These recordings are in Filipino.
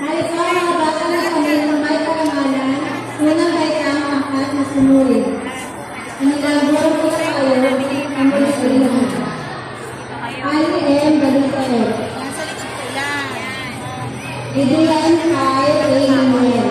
Ay, sa mga bata na kami ng may karangalan, unang baitang angkat na sumuri. Inilabor ko sa kayo, ang mga kailangan. I am lang. Idiyan kay Rainier.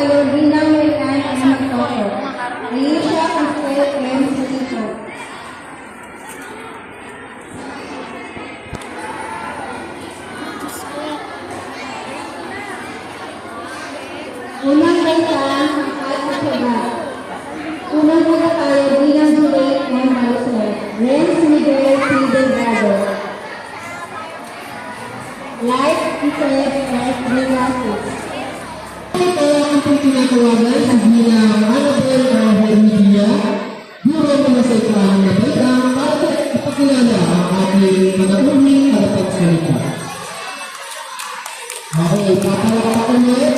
Tayo bilang kain ang magtoko. Square claim sa dito. Unang baitang at masaba. Unang muna tayo bilang Juliet ng Marisol. Renz Miguel P. Delgado. Life Effect at Relaxes. Ang tinatawagan sa bilang Annabelle Rahel Media, Buro mga sa ikraan na balita para ipakilala ang ating mga unang kalapagsalita. Okay, papalapakan ulit.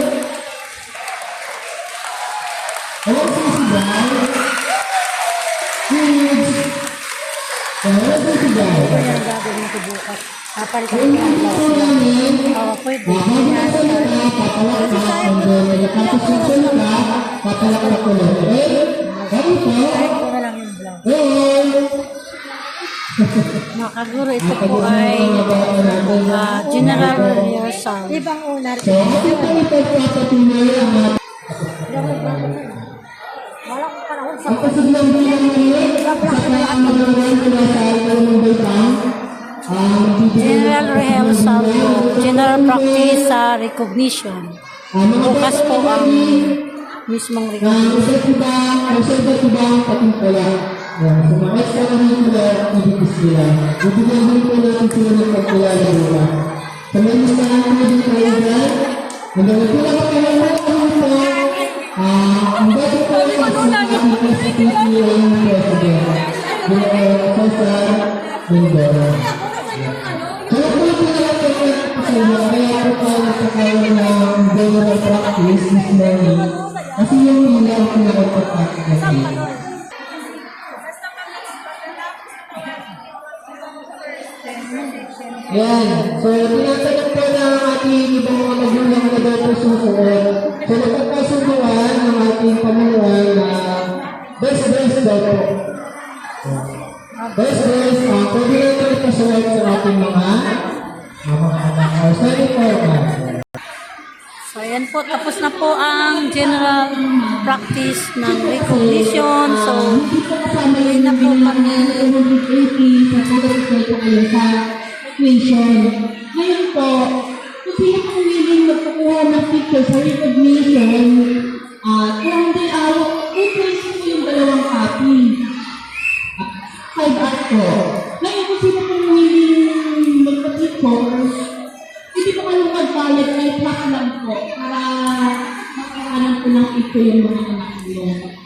Huwag sisigaw. Huge. Huwag sisigaw. Ito yung gagawin ko bukas. Papalitan ko ang namin, Oo, pwede. Nagsalita, papalakpak ang doon. Pagkatapos ng salita, papalakpak ulit. Okay? Po. Yung. Hey! Mga kaguro, ito po ay ah, general rehearsal. Ibang unar. So, ating po ipagpapatuloy ang ating Wala ko panahon sa ang kasiglang magawin General rehearsal po. General practice sa recognition. Bukas po ang mismong recognition. usap diba, ng general practice this morning, kasi yung nila ang pinakapag-practice natin. Yan. So, tinatanong po na ang ating ibang mga magulang na daw po susunod. So, nagkakasunduan ng ating pamunuan na best best daw po. Best best, uh, pwede natin ipasuwag sa ating mga mga anak. O, sorry po, ma'am. So, ayan po. Tapos na po ang general practice ng recognition. So, Hindi na po kami. ng 180 sa pag-report po kayo sa tuition. Ngayon po, kung willing magkukuha ng picture sa recognition, ah, kung hindi araw, i-place po yung dalawang copy. Five art po. Hindi po kayo magbayad, ay plus lang po para makahanan po ng picture yung mga anak niyo.